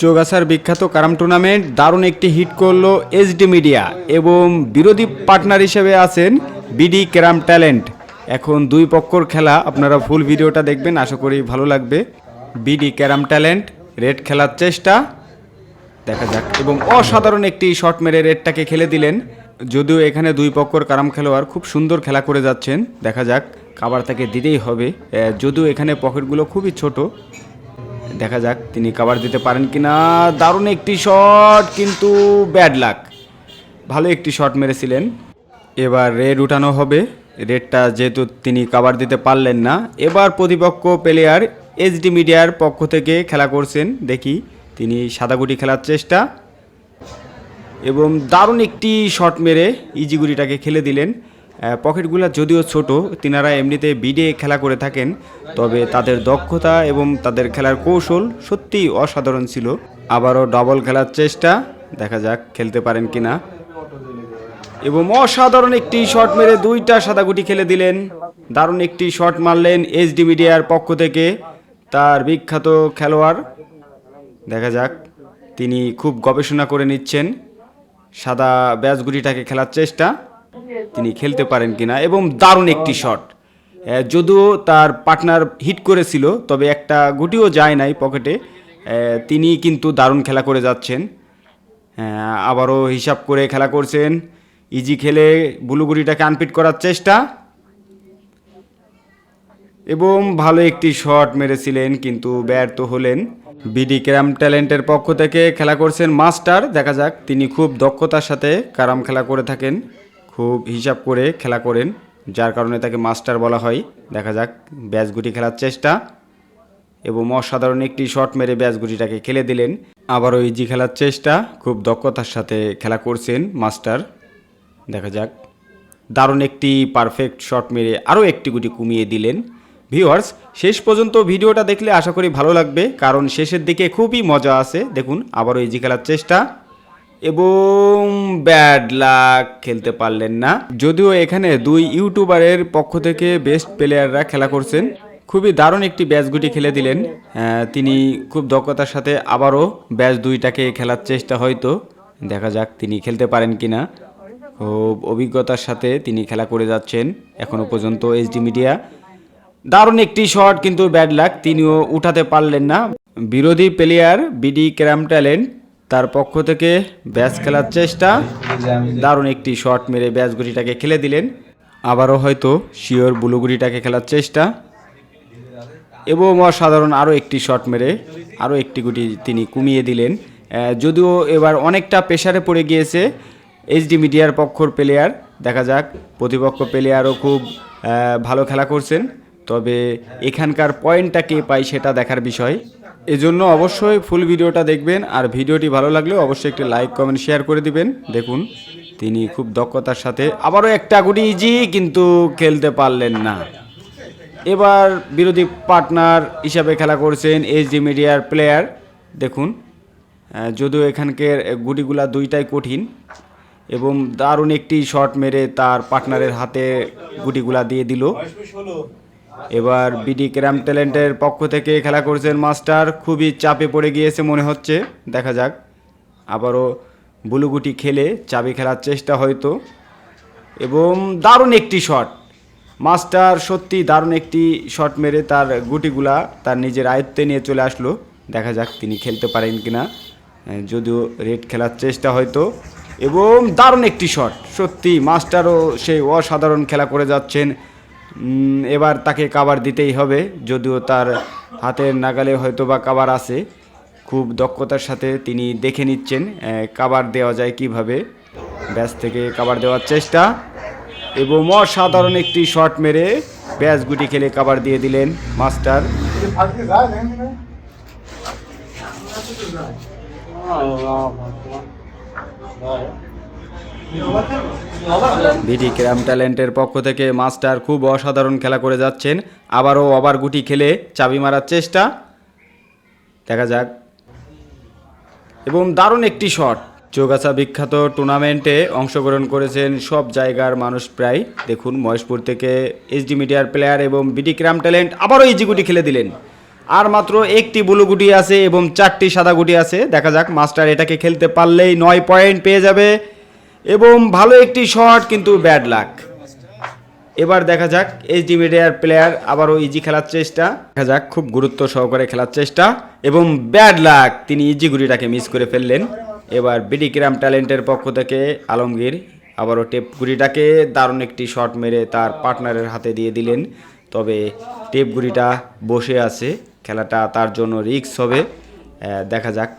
চৌগাছার বিখ্যাত কারাম টুর্নামেন্ট দারুণ একটি হিট করল এইচডি মিডিয়া এবং বিরোধী পার্টনার হিসেবে আছেন বিডি ক্যারাম ট্যালেন্ট এখন দুই পক্ষর খেলা আপনারা ফুল ভিডিওটা দেখবেন, আশা করি ভালো লাগবে। বিডি ক্যারাম ট্যালেন্ট রেড খেলার চেষ্টা। দেখা যাক। এবং অসাধারণ একটি শট মেরে রেডটাকে খেলে দিলেন। যদিও এখানে দুই পক্ষর কারাম খেলোয়াড় খুব সুন্দর খেলা করে যাচ্ছেন। দেখা যাক, কাবার তাকে দিতেই হবে। যদিও এখানে পকেটগুলো খুবই ছোট দেখা যাক তিনি কাবার দিতে পারেন কিনা। দারুণ একটি শট কিন্তু ব্যাড লাক ভালো একটি শট মেরেছিলেন। এবার রেড উঠানো হবে। রেডটা যেহেতু তিনি কাবার দিতে পারলেন না, এবার প্রতিপক্ষ প্লেয়ার এইচডি মিডিয়ার পক্ষ থেকে খেলা করছেন। দেখি তিনি সাদাগুটি খেলার চেষ্টা। এবং দারুণ একটি শট মেরে ইজিগুড়িটাকে খেলে দিলেন। পকেটগুলো যদিও ছোট, তিনারা এমনিতে বিডে খেলা করে থাকেন, তবে তাদের দক্ষতা এবং তাদের খেলার কৌশল সত্যিই অসাধারণ ছিল। আবারও ডবল খেলার চেষ্টা, দেখা যাক খেলতে পারেন কিনা। এবং অসাধারণ একটি শট মেরে দুইটা সাদাগুটি খেলে দিলেন। দারুণ একটি শট মারলেন এইচডি মিডিয়ার পক্ষ থেকে, তার বিখ্যাত খেলোয়াড়। দেখা যাক, তিনি খুব গবেষণা করে নিচ্ছেন। সাদা ব্যাচগুটিটাকে খেলার চেষ্টা। তিনি খেলতে পারেন কিনা এবং দারুণ একটি শট যদিও তার পার্টনার হিট করেছিল, তবে একটা গুটিও যায় নাই পকেটে তিনি কিন্তু দারুণ খেলা করে যাচ্ছেন। আবারও হিসাব করে খেলা করছেন। ইজি খেলে বুলুগুড়িটাকে আনপিট করার চেষ্টা। এবং ভালো একটি শট মেরেছিলেন, কিন্তু ব্যর্থ হলেন। বিডি ক্যারাম ট্যালেন্টের পক্ষ থেকে খেলা করছেন মাস্টার। দেখা যাক, তিনি খুব দক্ষতার সাথে ক্যারাম খেলা করে থাকেন। খুব হিসাব করে খেলা করেন, যার কারণে তাকে মাস্টার বলা হয়। দেখা যাক ব্যাচ গুটি খেলার চেষ্টা। এবং অসাধারণ একটি শট মেরে ব্যাচ গুটিটাকে খেলে দিলেন। আবারও ইজি খেলার চেষ্টা, খুব দক্ষতার সাথে খেলা করছেন মাস্টার। দেখা যাক। দারুণ একটি পারফেক্ট শট মেরে আরও একটি গুটি কমিয়ে দিলেন। ভিউয়ার্স, শেষ পর্যন্ত ভিডিওটা দেখলে আশা করি ভালো লাগবে, কারণ শেষের দিকে খুবই মজা আছে। দেখুন আবারও ইজি খেলার চেষ্টা। এবং ব্যাড লাক খেলতে পারলেন না। যদিও এখানে দুই ইউটিউবারের পক্ষ থেকে বেস্ট প্লেয়াররা খেলা করছেন। খুবই দারুণ একটি ব্যাচ গুটি খেলে দিলেন। তিনি খুব দক্ষতার সাথে আবারও ব্যাচ দুইটাকে খেলার চেষ্টা হয়তো দেখা যাক তিনি খেলতে পারেন কিনা। খুব অভিজ্ঞতার সাথে তিনি খেলা করে যাচ্ছেন এখনও পর্যন্ত এইচডি মিডিয়া। দারুণ একটি শট, কিন্তু ব্যাড লাক তিনিও উঠাতে পারলেন না। বিরোধী প্লেয়ার বিডি ক্যারাম ট্যালেন্ট তার পক্ষ থেকে ব্যাচ খেলার চেষ্টা। দারুণ একটি শট মেরে ব্যাচ গুটিটাকে খেলে দিলেন। আবারও হয়তো শিওর বুলুগুড়িটাকে খেলার চেষ্টা। এবং অসাধারণ আরও একটি শট মেরে, আরও একটি গুটি তিনি কমিয়ে দিলেন। যদিও এবার অনেকটা প্রেশারে পড়ে গিয়েছে এইচডি মিডিয়ার পক্ষর প্লেয়ার দেখা যাক, প্রতিপক্ষ প্লেয়ারও খুব ভালো খেলা করছেন। তবে এখানকার পয়েন্টটা কে পাই সেটা দেখার বিষয়। এজন্য অবশ্যই ফুল ভিডিওটা দেখবেন, আর ভিডিওটি ভালো লাগলে অবশ্যই একটি লাইক, কমেন্ট, শেয়ার করে দিবেন। দেখুন, তিনি খুব দক্ষতার সাথে আবারও একটা গুটি ইজি কিন্তু খেলতে পারলেন না। এবার বিরোধী পার্টনার হিসাবে খেলা করছেন এইচডি মিডিয়ার প্লেয়ার। দেখুন যদিও এখানকার গুটিগুলা দুইটাই কঠিন, এবং দারুণ একটি শট মেরে তার পার্টনারের হাতে গুটিগুলা দিয়ে দিল। এবার বিডি ক্যারাম ট্যালেন্টের পক্ষ থেকে খেলা করছেন মাস্টার। খুবই চাপে পড়ে গিয়েছে মনে হচ্ছে। দেখা যাক। আবারও বুলুগুটি খেলে চাবি খেলার চেষ্টা হয়তো। এবং দারুণ একটি শট মাস্টার সত্যি দারুণ একটি শট মেরে তার গুটিগুলা তার নিজের আয়ত্তে নিয়ে চলে আসলো। দেখা যাক তিনি খেলতে পারেন কিনা। যদিও রেড খেলার চেষ্টা হয়তো। এবং দারুণ একটি শট সত্যি মাস্টারও সেই অসাধারণ খেলা করে যাচ্ছেন। এবার তাকে কাবার দিতেই হবে, যদিও তার হাতের নাগালে হয়তো বা কাবার আছে। খুব দক্ষতার সাথে তিনি দেখে নিচ্ছেন কাবার দেওয়া যায় কীভাবে। ব্যাস থেকে কাবার দেওয়ার চেষ্টা এবং অসাধারণ একটি শট মেরে ব্যাস গুটি খেলে কাবার দিয়ে দিলেন মাস্টার। বিডি ক্যারাম ট্যালেন্টের পক্ষ থেকে মাস্টার খুব অসাধারণ খেলা করে যাচ্ছেন। আবারও ওভার গুটি খেলে চাবি মারার চেষ্টা। দেখা যাক। এবং দারুণ একটি শট। চৌগাছা বিখ্যাত টুর্নামেন্টে অংশগ্রহণ করেছেন সব জায়গার মানুষ প্রায়। দেখুন, মহেশপুর থেকে এইচডি মিডিয়ার প্লেয়ার এবং বিডি ক্রাম ট্যালেন্ট আবারও ইজি গুটি খেলে দিলেন। আর মাত্র একটি ব্লু গুটি আছে এবং চারটি সাদা গুটি আছে। দেখা যাক, মাস্টার এটাকে খেলতে পারলেই নয় পয়েন্ট পেয়ে যাবে। এবং ভালো একটি শট, কিন্তু ব্যাড লাক। এবার দেখা যাক এইচডি মিডিয়ার প্লেয়ার আবারও ইজি খেলার চেষ্টা। দেখা যাক, খুব গুরুত্ব সহকারে খেলার চেষ্টা এবং ব্যাড লাক, তিনি ইজি গুড়িটাকে মিস করে ফেললেন। এবার বিডি কিরাম ট্যালেন্টের পক্ষ থেকে আলমগীর আবারও টেপ গুড়িটাকে দারুণ একটি শট মেরে তার পার্টনারের হাতে দিয়ে দিলেন। তবে টেপ গুড়িটা বসে আছে, খেলাটা তার জন্য রিস্ক হবে। দেখা যাক।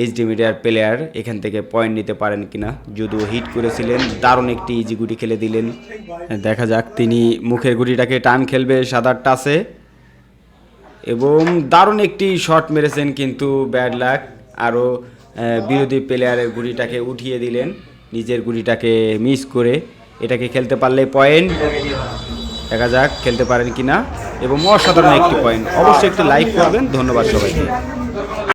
এইচডি মিডিয়ার প্লেয়ার এখান থেকে পয়েন্ট নিতে পারেন কিনা? যদিও হিট করেছিলেন, দারুণ একটি ইজি গুটি খেলে দিলেন। দেখা যাক, তিনি মুখের গুটিটাকে টান খেলবে সাদার টাসে। এবং দারুণ একটি শট মেরেছেন কিন্তু ব্যাড লাক আরও বিরোধী প্লেয়ারের গুটিটাকে উঠিয়ে দিলেন, নিজের গুটিটাকে মিস করে। এটাকে খেলতে পারলে পয়েন্ট দেখা যাক, খেলতে পারেন কিনা? এবং অসাধারণ একটি পয়েন্ট অবশ্যই একটি লাইক করবেন। ধন্যবাদ সবাইকে।